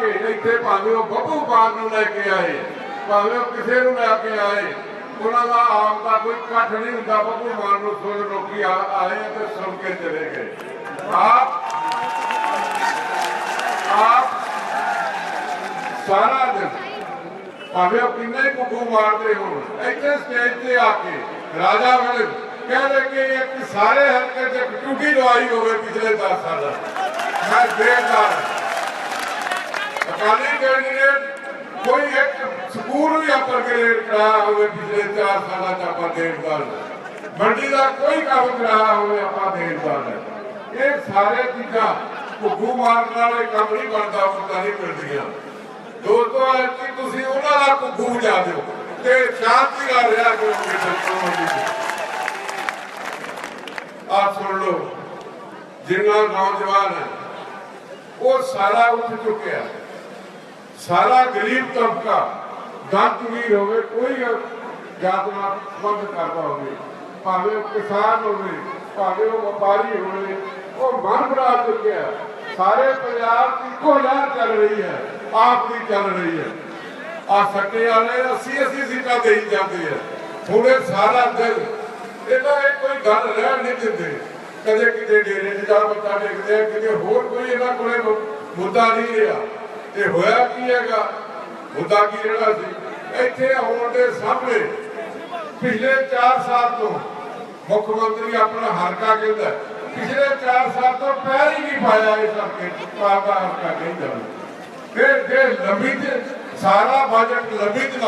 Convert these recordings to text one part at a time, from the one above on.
ਕੇ ਇੱਥੇ ਭਾਵੇਂ ਉਹ ਬੱਬੂ ਮਾਨ ਨੂੰ ਲੈ ਕੇ ਆਏ, ਭਾਵੇਂ ਉਹ ਕਿਸੇ ਨੂੰ ਲੈ ਕੇ ਆਏ, ਉਹਨਾਂ ਦਾ ਆਪ ਦਾ ਕੋਈ ਇਕੱਠ ਨਹੀਂ ਹੁੰਦਾ, ਬੱਬੂ ਮਾਨ ਨੂੰ ਸੁਣ ਲੋਕੀ ਆਏ ਤੇ ਸੁਣ ਕੇ ਚਲੇ ਗਏ। ਆਪ ਆਪ ਸਾਰਾ ਦਿਨ ਭਾਵੇਂ ਉਹ ਕਿੰਨੇ ਹੀ ਕੁੱਕੂ ਮਾਰਦੇ ਹੋਣ, ਇੱਥੇ ਸਟੇਜ ਤੇ ਆ ਕੇ ਰਾਜਾ ਵਾਲੇ ਕਹਿੰਦੇ ਕਿ ਇੱਕ ਸਾਰੇ ਹਲਕੇ 'ਚ ਟੂਟੀ ਲਵਾਈ ਹੋਵੇ ਪਿਛਲੇ 10 ਸਾਲਾਂ ਮੈਂ ਬੇਦਾਰ ਅਕਾਲੀ ਕੈਂਡੀਡੇਟ ਕੋਈ ਇੱਕ ਸਕੂਲ ਵੀ ਅਪਰ ਗ੍ਰੇਡ ਕਰਾਇਆ ਹੋਵੇ, ਪਿਛਲੇ 4 ਸਾਲਾਂ 'ਚ ਆਪਾਂ ਦੇਖਦਾਰ ਮੰਡੀ ਦਾ ਕੋਈ ਕੰਮ ਕਰਾਇਆ ਹੋਵੇ, ਆਪਾਂ ਦੇਖਦਾਰ ਇਹ ਸਾਰੇ ਚੀਜ਼ਾਂ ਕੁੱਕੂ ਮਾਰਨ ਵਾਲੇ ਕੰਮ ਨਹੀਂ ਬਣਦਾ ਪਤਾ ਨਹੀਂ ਮਿਲਦੀਆਂ। ਦੋਸਤੋ ਕਿ ਤੁਸੀਂ ਉਹਨਾਂ ਦਾ ਕੁੱਕੂ ਬਜਾ ਦਿਓ ਤੇ ਸ਼ਾਂਤੀ ਨਾਲ ਰਿਹਾ ਕਰੋ ਆ ਸੁਣ ਲਓ, ਜਿੰਨਾ ਨੌਜਵਾਨ ਹੈ, ਉਹ ਸਾਰਾ ਉੱਠ ਚੁੱਕਿਆ ਸਾਰਾ ਗਰੀਬ ਤਬਕਾ ਦੰਤ ਵੀਰ ਹੋਵੇ, ਕੋਈ ਜਾਤ ਨਾਲ ਕਰਦਾ ਹੋਵੇ, ਭਾਵੇਂ ਉਹ ਕਿਸਾਨ ਹੋਵੇ, ਭਾਵੇਂ ਉਹ ਵਪਾਰੀ ਹੋਵੇ, ਉਹ ਮਨ ਬਣਾ ਚੁੱਕਿਆ ਸਾਰੇ ਪੰਜਾਬ ਦੀ ਇੱਕੋ ਲਹਿਰ ਚੱਲ ਰਹੀ ਹੈ, ਆਪ ਦੀ ਚੱਲ ਰਹੀ ਹੈ। ਆ ਸੱਟੇ ਵਾਲੇ 80 80 ਸੀਟਾਂ ਦੇਈ ਜਾਂਦੇ ਆ। ਥੋੜੇ ਸਾਰਾ ਦਿਨ ਇਹਨਾਂ ਇਹ ਕੋਈ ਗੱਲ ਰਹਿਣ ਨਹੀਂ ਦਿੰਦੇ। ਕਦੇ ਕਿਤੇ ਡੇਰੇ 'ਚ ਜਾ, ਬੱਚਾ ਦੇਖਦੇ ਆ ਕਿਤੇ ਹੋਰ ਕੋਈ ਇਹਨਾਂ ਕੋਲੇ ਮੁੱਦਾ ਨਹੀਂ ਰਿਹਾ। ਤੇ ਹੋਇਆ ਕੀ ਹੈਗਾ? ਮੁੱਦਾ ਕੀ ਜਿਹੜਾ ਸੀ? ਇੱਥੇ ਆਉਣ ਦੇ ਸਾਹਮਣੇ ਪਿਛਲੇ 4 ਸਾਲ ਤੋਂ ਮੁੱਖ ਮੰਤਰੀ ਆਪਣਾ ਹਲਕਾ ਕਹਿੰਦਾ, ਪਿਛਲੇ 4 ਸਾਲ ਤੋਂ ਪੈਰ ਹੀ ਨਹੀਂ ਪਾਇਆ ਇਸ ਹਲਕੇ ਪਾਰ ਹਲਕਾ ਕਹਿੰਦਾ ਫਿਰ ਫਿਰ ਲੰਬੀ ਤੇ ਸਾਰਾ ਬਜਟ ਲੰਬੀ ਤੇ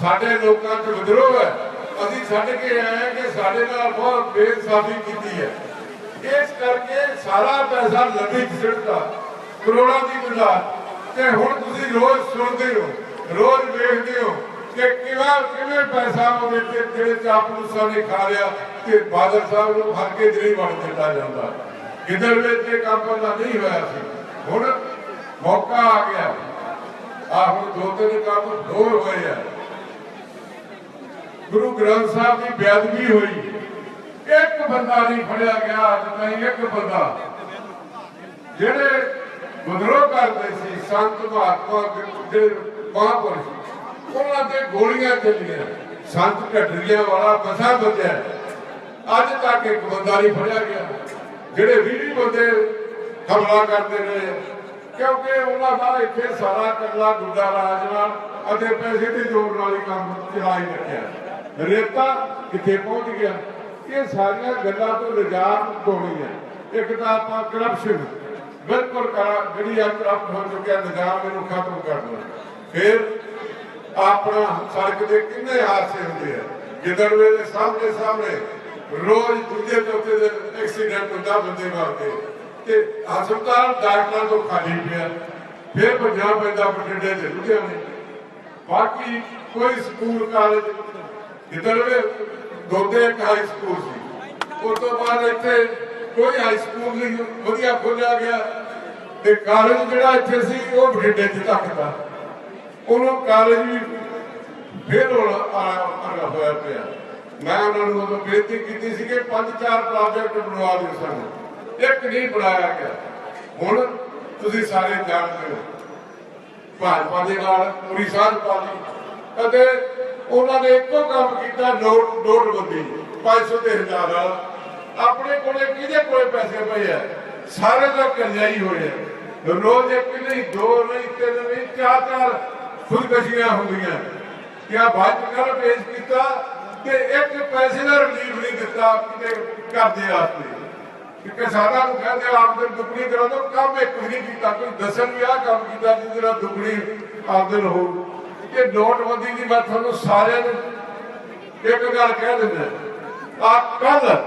ਸਾਡੇ ਲੋਕਾਂ 'ਚ ਵਿਦਰੋਹ ਹੈ। ਅਸੀਂ ਛੱਡ ਕੇ ਆਏ ਕਿ ਸਾਡੇ ਨਾਲ ਬਹੁਤ ਬੇਇਨਸਾਫੀ ਕੀਤੀ ਹੈ। ਇਸ ਕਰਕੇ ਸਾਰਾ ਪੈਸਾ ਲੰਬੀ ਚ ਕਰੋੜਾਂ ਦੀ ਮਿਲਾਦ ਤੇ ਹੁਣ ਤੁਸੀਂ ਰੋਜ਼ ਸੁਣਦੇ ਹੋ, ਰੋਜ਼ ਵੇਖਦੇ ਹੋ ਕਿ ਕਿਵੇਂ ਕਿਵੇਂ ਪੈਸਾ ਉਹਦੇ ਤੇ ਜਿਹੜੇ ਚਾਪਲੂਸਾਂ ਨੇ ਖਾ ਲਿਆ ਤੇ ਬਾਦਲ ਸਾਹਿਬ ਨੂੰ ਫੜ ਕੇ ਜਿਹੜੀ ਵੜ ਦਿੱਤਾ ਜਾਂਦਾ। ਗਿੱਦੜ ਵਿੱਚ ਇਹ ਕੰਮ ਪਹਿਲਾਂ ਨਹੀਂ ਹੋਇਆ ਸੀ। ਹੁਣ ਮੌਕਾ ਆ ਗਿਆ। ਆ ਹੁਣ ਦੋ ਤਿੰਨ ਕੰਮ ਹੋਰ ਹੋਏ ਆ। ਗੁਰੂ ਗ੍ਰੰਥ ਸਾਹਿਬ ਦੀ ਬੇਅਦਬੀ ਹੋਈ। ਇੱਕ ਬੰਦਾ ਨਹੀਂ ਫੜਿਆ ਗਿਆ, ਅੱਜ ਤਾਈਂ ਇੱਕ ਬੰਦਾ। ਜਿਹੜੇ ਵਿਦਰੋਹ ਕਰਦੇ ਸੀ, ਸੰਤ ਮਹਾਤਮਾ ਦੇ ਮਹਾਂਪੁਰਸ਼ ਉਹਨਾਂ ਤੇ ਗੋਲੀਆਂ ਚੱਲੀਆਂ। ਸੰਤ ਢੱਡਰੀਆਂ ਵਾਲਾ ਬਸਾ ਬਚਿਆ ਅੱਜ ਤੱਕ ਇੱਕ ਬੰਦਾ ਨਹੀਂ ਫੜਿਆ ਗਿਆ। ਜਿਹੜੇ 20 ਬੰਦੇ ਹਮਲਾ ਕਰਦੇ ਨੇ, ਕਿਉਂਕਿ ਉਹਨਾਂ ਦਾ ਇੱਥੇ ਸਾਰਾ ਕੱਲਾ ਗੁੱਡਾ ਰਾਜ ਨਾਲ ਅਤੇ ਪੈਸੇ ਦੀ ਜੋੜ ਨਾਲ ਹੀ ਕੰਮ ਚਲਾਈ ਰੱਖਿਆ। ਰੇਤਾ ਕਿੱਥੇ ਪਹੁੰਚ ਗਿਆ? ਇਹ ਸਾਰੀਆਂ ਗੱਲਾਂ ਤੋਂ ਨਿਜਾਤ ਹੋਣੀ ਹੈ। ਇੱਕ ਤਾਂ ਆਪਾਂ ਕਰਪਸ਼ਨ ਬਿਲਕੁਲ ਜਿਹੜੀ ਆ ਹੋ ਚੁੱਕਿਆ ਨਿਜ਼ਾਮ ਇਹਨੂੰ ਖਤਮ ਕਰਨਾ ਫਿਰ ਆਪਣਾ ਸੜਕ ਦੇ ਕਿੰਨੇ ਹਾਦਸੇ ਹੁੰਦੇ ਆ? ਗਿੱਦੜਵੇ ਦੇ ਸਾਹਮਣੇ ਸਾਹਮਣੇ ਰੋਜ਼ ਦੂਜੇ ਚੌਥੇ ਦਿਨ ਐਕਸੀਡੈਂਟ ਹੁੰਦਾ ਬੰਦੇ ਮਰਦੇ ਤੇ ਹਸਪਤਾਲ ਡਾਕਟਰਾਂ ਤੋਂ ਖਾਲੀ ਪਿਆ। ਫਿਰ ਪੰਜਾਬ ਪੈਂਦਾ ਬਠਿੰਡੇ ਤੇ ਲੁਧਿਆਣੇ। ਬਾਕੀ ਕੋਈ ਸਕੂਲ ਕਾਲਜ ਗਿੱਦੜਵੇ ਦੋਦੇ ਇੱਕ ਹਾਈ ਸਕੂਲ ਸੀ, ਉਸ ਤੋਂ ਬਾਅਦ ਇੱਥੇ ਕੋਈ ਹਾਈ ਸਕੂਲ ਨਹੀਂ, ਵਧੀਆ ਖੋਲਿਆ ਗਿਆ। ਤੇ ਕਾਲਜ ਜਿਹੜਾ ਇੱਥੇ ਸੀ, ਉਹ ਬਠਿੰਡੇ 'ਚ ਧੱਕਦਾ ਉਹਨੂੰ ਕਾਲਜ ਵੀ ਫੇਲ ਹੋਣਾ ਆਣਾ ਹੋਇਆ ਪਿਆ। ਮੈਂ ਉਹਨਾਂ ਨੂੰ ਉਦੋਂ ਬੇਨਤੀ ਕੀਤੀ ਸੀ ਕਿ ਪੰਜ ਚਾਰ ਪ੍ਰੋਜੈਕਟ ਬਣਵਾ ਦਿਓ ਸਾਨੂੰ। ਇੱਕ ਨਹੀਂ ਬਣਾਇਆ ਗਿਆ। ਹੁਣ ਤੁਸੀਂ ਸਾਰੇ ਜਾਣਦੇ ਹੋ। ਭਾਜਪਾ ਦੇ ਨਾਲ, ਪੂਰੀ ਸਾਧ ਪਾਲੀ ਅਤੇ ਉਹਨਾਂ ਨੇ ਇੱਕੋ ਕੰਮ ਕੀਤਾ, ਨੋਟ ਨੋਟਬੰਦੀ। 500 ਤੇ 1000 ਵਾਲਾ ਆਪਣੇ ਕੋਲੇ ਕਿਹਦੇ ਕੋਲੇ ਪੈਸੇ ਪਏ ਆ? ਸਾਰੇ ਦਾ ਕਰਜ਼ਾਈ ਹੋਏ ਆ। ਰੋਜ਼ ਇੱਕ ਨਹੀਂ, ਦੋ ਨਹੀਂ, ਤਿੰਨ ਨਹੀਂ, ਚਾਰ ਚਾਰ ਖੁਦਕਸ਼ੀਆਂ ਹੁੰਦੀਆਂ। ਕਿਆ ਬਾਅਦ ਕੱਲ ਪੇਸ਼ ਕੀਤਾ ਕਿ ਇੱਕ ਪੈਸੇ ਦਾ ਰਿਲੀਫ ਨਹੀਂ ਦਿੱਤਾ ਕਿਤੇ ਕਰਦੇ ਵਾਸਤੇ। ਕਿ ਕਿਸਾਨਾਂ ਨੂੰ ਕਹਿੰਦੇ ਆਮਦਨ ਦੁੱਗਣੀ ਕਰਾ ਦਿਓ। ਕੰਮ ਇੱਕ ਵੀ ਨਹੀਂ ਕੀਤਾ। ਕੋਈ ਦੱਸਣ ਵੀ ਆਹ ਕੰਮ ਕੀਤਾ ਜਿਹਦੇ ਨਾਲ ਦੁੱਗਣੀ ਆਮਦਨ ਹੋ ਇਹ ਨੋਟਬੰਦੀ ਦੀ ਮੈਂ ਤੁਹਾਨੂੰ ਸਾਰਿਆਂ ਨੂੰ ਇੱਕ ਗੱਲ ਕਹਿ ਦਿੰਦਾ। ਆ ਕੱਲ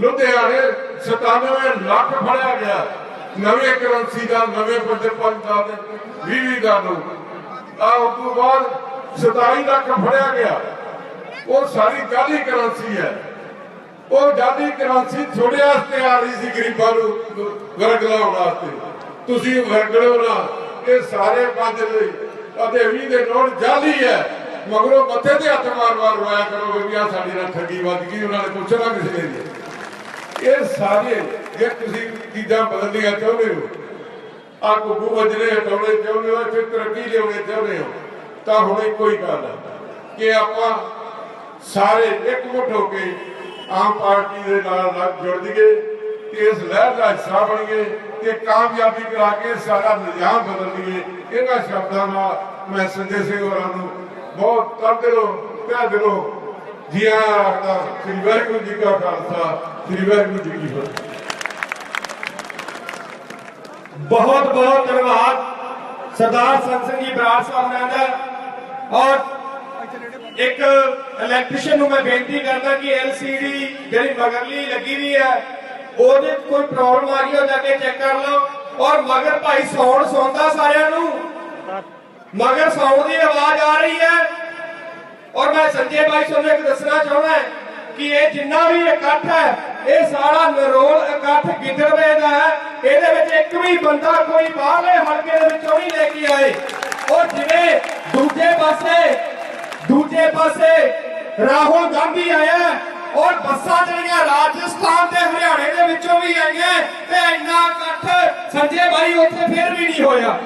ਲੁਧਿਆਣੇ 97 ਲੱਖ ਫੜਿਆ ਗਿਆ। ਨਵੇਂ ਕਰੰਸੀ ਦਾ, ਨਵੇਂ ਪੰਜ ਪੰਜ ਦਾ 20 ਦਾ ਨੋਟ ਆ ਉਸ ਤੋਂ ਬਾਅਦ 27 ਲੱਖ ਫੜਿਆ ਗਿਆ। ਉਹ ਸਾਰੀ ਜਾਲੀ ਕਰੰਸੀ ਹੈ। ਉਹ ਜਾਲੀ ਕਰੰਸੀ ਥੋੜੇ ਵਾਸਤੇ ਆ ਰਹੀ ਸੀ ਗਰੀਬਾਂ ਨੂੰ ਵਰਗ ਲਾਉਣ ਵਾਸਤੇ। ਤੁਸੀਂ ਵਰਗ ਲਓ ਨਾ, ਇਹ ਸਾਰੇ ਪੰਜ ਲਈ ਅਤੇ 20 ਦੇ ਨੋਟ ਜਾਲੀ ਹੈ। ਮਗਰੋਂ ਮੱਥੇ ਤੇ ਹੱਥ ਮਾਰ ਮਾਰ ਰੋਇਆ ਕਰੋਗੇ ਵੀ ਆ ਸਾਡੀ ਨਾਲ ਠੱਗੀ ਵੱਜ ਗਈ, ਉਹਨਾਂ ਨੇ ਪੁੱਛਣਾ ਕਿਸੇ ਨੇ ਇਹ ਸਾਰੇ ਜੇ ਤੁਸੀਂ ਚੀਜ਼ਾਂ ਬਦਲਣੀਆਂ ਚਾਹੁੰਦੇ ਹੋ ਆ ਗੁੱਗੂ ਵਜਰੇ ਹਟਾਉਣੇ ਚਾਹੁੰਦੇ ਹੋ, ਇੱਥੇ ਤਰੱਕੀ ਲਿਆਉਣੇ ਚਾਹੁੰਦੇ ਹੋ, ਤਾਂ ਹੁਣ ਇੱਕੋ ਹੀ ਗੱਲ ਹੈ ਕਿ ਆਪਾਂ ਸਾਰੇ ਇਕਮੁੱਠ ਹੋ ਕੇ ਆਮ ਪਾਰਟੀ ਦੇ ਨਾਲ ਲੱਗ ਜੁੜ ਜੀਏ ਤੇ ਇਸ ਲਹਿਰ ਦਾ ਹਿੱਸਾ ਬਣੀਏ, ਤੇ ਕਾਮਯਾਬੀ ਕਰਾ ਕੇ ਸਾਰਾ ਨਿਜ਼ਾਮ ਬਦਲ ਦਈਏ ਇਹਨਾਂ ਸ਼ਬਦਾਂ ਨਾਲ ਮੈਂ ਸੰਜੇ ਸਿੰਘ ਹੋਰਾਂ ਨੂੰ ਬਹੁਤ ਤਨ ਦਿਲੋਂ ਤਹਿ ਦਿਲੋਂ ਜੀ ਆਖਦਾ ਸ੍ਰੀ ਵਾਹਿਗੁਰੂ ਜੀ ਕਾ ਖਾਲਸਾ। ਸ੍ਰੀ ਵਾਹਿਗੁਰੂ ਜੀ ਕੀ ਫਤਿਹ। ਬਹੁਤ ਬਹੁਤ ਧੰਨਵਾਦ ਸਰਦਾਰ ਸੰਤ ਸਿੰਘ ਜੀ ਬਰਾੜ ਸਾਹਿਬ ਨਾਲ ਦਾ। ਔਰ ਇੱਕ ਇਲੈਕਟ੍ਰੀਸ਼ੀਅਨ ਨੂੰ ਮੈਂ ਬੇਨਤੀ ਕਰਦਾ ਕਿ LCD ਜਿਹੜੀ ਮਗਰਲੀ ਲੱਗੀ ਵੀ ਹੈ, ਉਹਦੇ ਕੋਈ ਪ੍ਰੋਬਲਮ ਆ ਰਹੀ ਉਹ ਜਾ ਕੇ ਚੈੱਕ ਕਰ ਲਓ। ਔਰ ਮਗਰ ਭਾਈ ਸੌਣ ਸੌਂਦਾ ਸਾਰਿਆਂ ਨੂੰ। ਮਗਰ ਸੌਣ ਦੀ ਆਵਾਜ਼ ਆ ਰਹੀ ਹੈ। ਔਰ ਮੈਂ ਸੰਜੇ ਭਾਈ ਤੁਹਾਨੂੰ ਇੱਕ ਦੱਸਣਾ ਚਾਹੁੰਦਾ ਕਿ ਇਹ ਜਿੰਨਾ ਵੀ ਇਕੱਠ ਹੈ ਇਹ ਸਾਰਾ ਨਰੋਲ ਇਕੱਠ ਗਿੱਦੜਵੇ ਦਾ ਹੈ। ਇਹਦੇ ਵਿੱਚ ਇੱਕ ਵੀ ਬੰਦਾ ਕੋਈ ਬਾਹਰਲੇ ਹਲਕੇ ਦੇ ਵਿੱਚੋਂ ਨਹੀਂ ਲੈ ਕੇ ਆਏ। ਔਰ ਜਿਵੇਂ ਦੂਜੇ ਪਾਸੇ ਦੂਜੇ ਪਾਸੇ ਰਾਹੁਲ ਗਾਂਧੀ ਆਇਆ ਔਰ ਬੱਸਾਂ ਜਿਹੜੀਆਂ ਰਾਜਸਥਾਨ ਤੇ ਹਰਿਆਣੇ ਦੇ ਵਿੱਚੋਂ ਵੀ ਆਈਆਂ ਤੇ ਇੰਨਾ ਇਕੱਠ ਸੰਜੇ ਭਾਈ ਉੱਥੇ ਫੇਰ ਵੀ ਨਹੀਂ ਹੋਇਆ।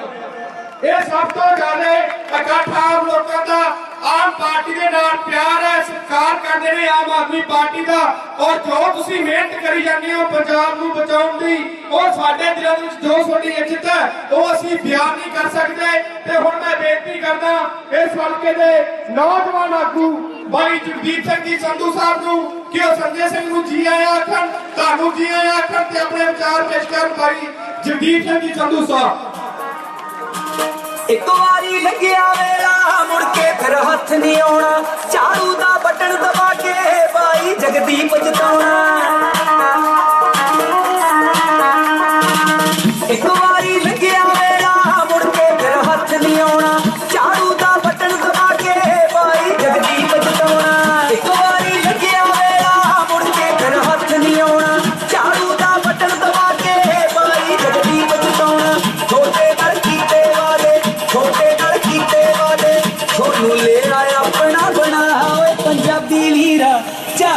ਇਹ ਸਭ ਤੋਂ ਜ਼ਿਆਦਾ ਇਕੱਠ ਆਮ ਲੋਕਾਂ ਦਾ ਆਮ ਪਾਰਟੀ ਦੇ ਨਾਲ ਪਿਆਰ ਹੈ, ਸਤਿਕਾਰ ਕਰਦੇ ਨੇ ਆਮ ਆਦਮੀ ਪਾਰਟੀ ਦਾ। ਔਰ ਜੋ ਤੁਸੀਂ ਮਿਹਨਤ ਕਰੀ ਜਾਂਦੇ ਹੋ ਪੰਜਾਬ ਨੂੰ ਬਚਾਉਣ ਦੀ, ਉਹ ਸਾਡੇ ਦਿਲਾਂ ਵਿੱਚ ਜੋ ਤੁਹਾਡੀ ਇੱਜ਼ਤ ਹੈ, ਉਹ ਅਸੀਂ ਬਿਆਨ ਨਹੀਂ ਕਰ ਸਕਦੇ। ਤੇ ਹੁਣ ਮੈਂ ਬੇਨਤੀ ਕਰਦਾ ਇਸ ਹਲਕੇ ਦੇ ਨੌਜਵਾਨ ਆਗੂ ਭਾਈ ਜਗਦੀਪ ਸਿੰਘ ਜੀ ਸੰਧੂ ਸਾਹਿਬ ਨੂੰ, ਕਿ ਉਹ ਸੰਜੇ ਸਿੰਘ ਨੂੰ ਜੀ ਆਇਆ ਆਖਣ, ਤੁਹਾਨੂੰ ਜੀ ਆਇਆ ਆਖਣ ਤੇ ਆਪਣੇ ਵਿਚਾਰ ਪੇਸ਼ ਕਰਨ ਭਾਈ ਜਗਦੀਪ ਸਿੰਘ ਜੀ ਸੰਧੂ ਸਾਹਿਬ। ਇੱਕ ਵਾਰੀ ਲੱਗਿਆ ਵੇਲਾ ਮੁੜ ਕੇ ਫਿਰ ਹੱਥ ਨਹੀਂ ਆਉਣਾ। ਝਾੜੂ ਦਾ ਬਟਨ ਦਬਾ ਕੇ ਬਾਈ ਜਗਦੀਪ ਜਿਤਾਉਣਾ।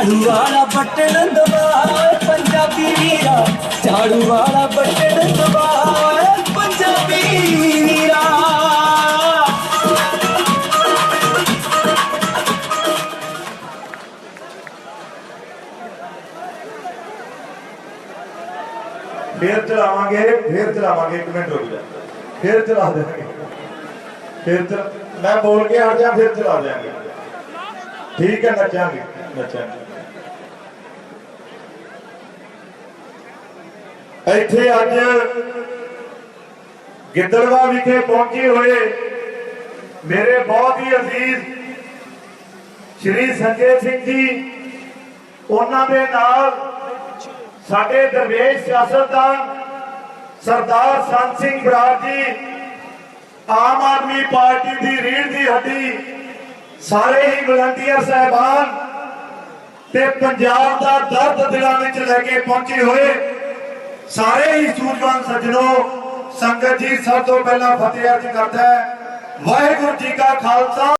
ਝਾੜੂ ਵਾਲਾ ਬਟਨ ਦਬਾ ਪੰਜਾਬੀ ਵੀਰਾ। ਝਾੜੂ ਵਾਲਾ ਬਟਨ ਦਬਾ ਪੰਜਾਬੀ ਵੀਰਾ। ਫੇਰ ਚਲਾਵਾਂਗੇ ਫੇਰ ਚਲਾਵਾਂਗੇ ਇੱਕ ਮਿੰਟ ਰੁਕ ਜਾ। ਫੇਰ ਚਲਾ ਦੇਵਾਂਗੇ ਫੇਰ ਮੈਂ ਬੋਲ ਕੇ ਹਟ ਜਾ, ਫੇਰ ਚਲਾ ਦਿਆਂਗੇ। ਠੀਕ ਹੈ, ਨੱਚਾਂਗੇ ਨੱਚਾਂਗੇ। ਇੱਥੇ ਅੱਜ ਗਿੱਦੜਵਾ ਵਿਖੇ ਪਹੁੰਚੇ ਹੋਏ ਮੇਰੇ ਬਹੁਤ ਹੀ ਅਜ਼ੀਜ਼ ਸ਼੍ਰੀ ਸੰਜੇ ਸਿੰਘ ਜੀ, ਉਹਨਾਂ ਦੇ ਨਾਲ ਸਾਡੇ ਦਰਵੇਸ਼ ਸਿਆਸਤਦਾਨ ਸਰਦਾਰ ਸੰਤ ਸਿੰਘ ਬਰਾੜ ਜੀ, ਆਮ ਆਦਮੀ ਪਾਰਟੀ ਦੀ ਰੀੜ ਦੀ ਹੱਡੀ, ਸਾਰੇ ਹੀ ਵਲੰਟੀਅਰ ਸਹਿਬਾਨ ਤੇ ਪੰਜਾਬ ਦਾ ਦਰਦ ਦਿਲਾਂ ਵਿੱਚ ਲੈ ਕੇ ਪਹੁੰਚੇ ਹੋਏ ਸਾਰੇ ਹੀ ਸੂਰਜਵਾਨ ਸੱਜਣੋ, ਸੰਗਤ ਜੀ, ਸਭ ਤੋਂ ਪਹਿਲਾਂ ਫਤਿਹ ਅਰਜ਼ ਕਰਦਾ ਹੈ। ਵਾਹਿਗੁਰੂ ਜੀ ਕਾ ਖਾਲਸਾ।